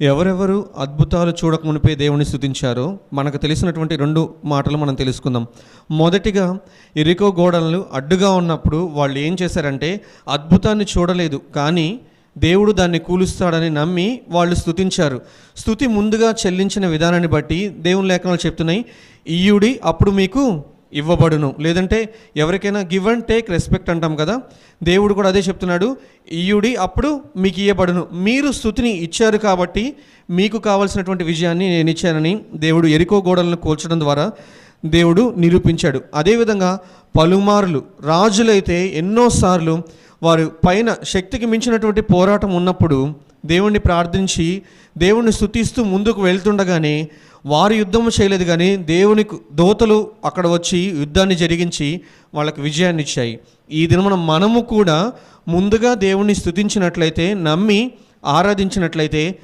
ఎవరెవరు అద్భుతాలు చూడక మునిపే దేవుని స్థుతించారో మనకు తెలిసినటువంటి రెండు మాటలు మనం తెలుసుకుందాం. మొదటిగా ఇరికో గోడలు అడ్డుగా ఉన్నప్పుడు వాళ్ళు ఏం చేశారంటే అద్భుతాన్ని చూడలేదు కానీ దేవుడు దాన్ని కూలుస్తాడని నమ్మి వాళ్ళు స్థుతించారు స్థుతి ముందుగా చెల్లించిన విధానాన్ని బట్టి దేవుని లేఖనాలు చెప్తున్నాయి. ఇయుడి అప్పుడు మీకు ఇవ్వబడును. లేదంటే ఎవరికైనా గివ్ అండ్ టేక్ రెస్పెక్ట్ అంటాం కదా? దేవుడు కూడా అదే చెప్తున్నాడు. ఇయుడి అప్పుడు మీకు ఇవ్వబడును మీరు స్థుతిని ఇచ్చారు కాబట్టి మీకు కావలసినటువంటి విజయాన్ని నేను ఇచ్చానని దేవుడు ఎరుకో గోడలను కోల్చడం ద్వారా దేవుడు నిరూపించాడు. అదేవిధంగా పలుమార్లు రాజులైతే ఎన్నోసార్లు వారు పైన శక్తికి మించినటువంటి పోరాటం ఉన్నప్పుడు దేవుణ్ణి ప్రార్థించి దేవుణ్ణి స్థుతిస్తూ ముందుకు వెళ్తుండగానే వారు యుద్ధం చేయలేదు కానీ దేవుని దోతలు అక్కడ వచ్చి యుద్ధాన్ని జరిగించి వాళ్ళకి విజయాన్ని ఇచ్చాయి. ఈ దినమున మనము కూడా ముందుగా దేవుణ్ణి స్థుతించినట్లయితే నమ్మి ఆరాధించినట్లయితే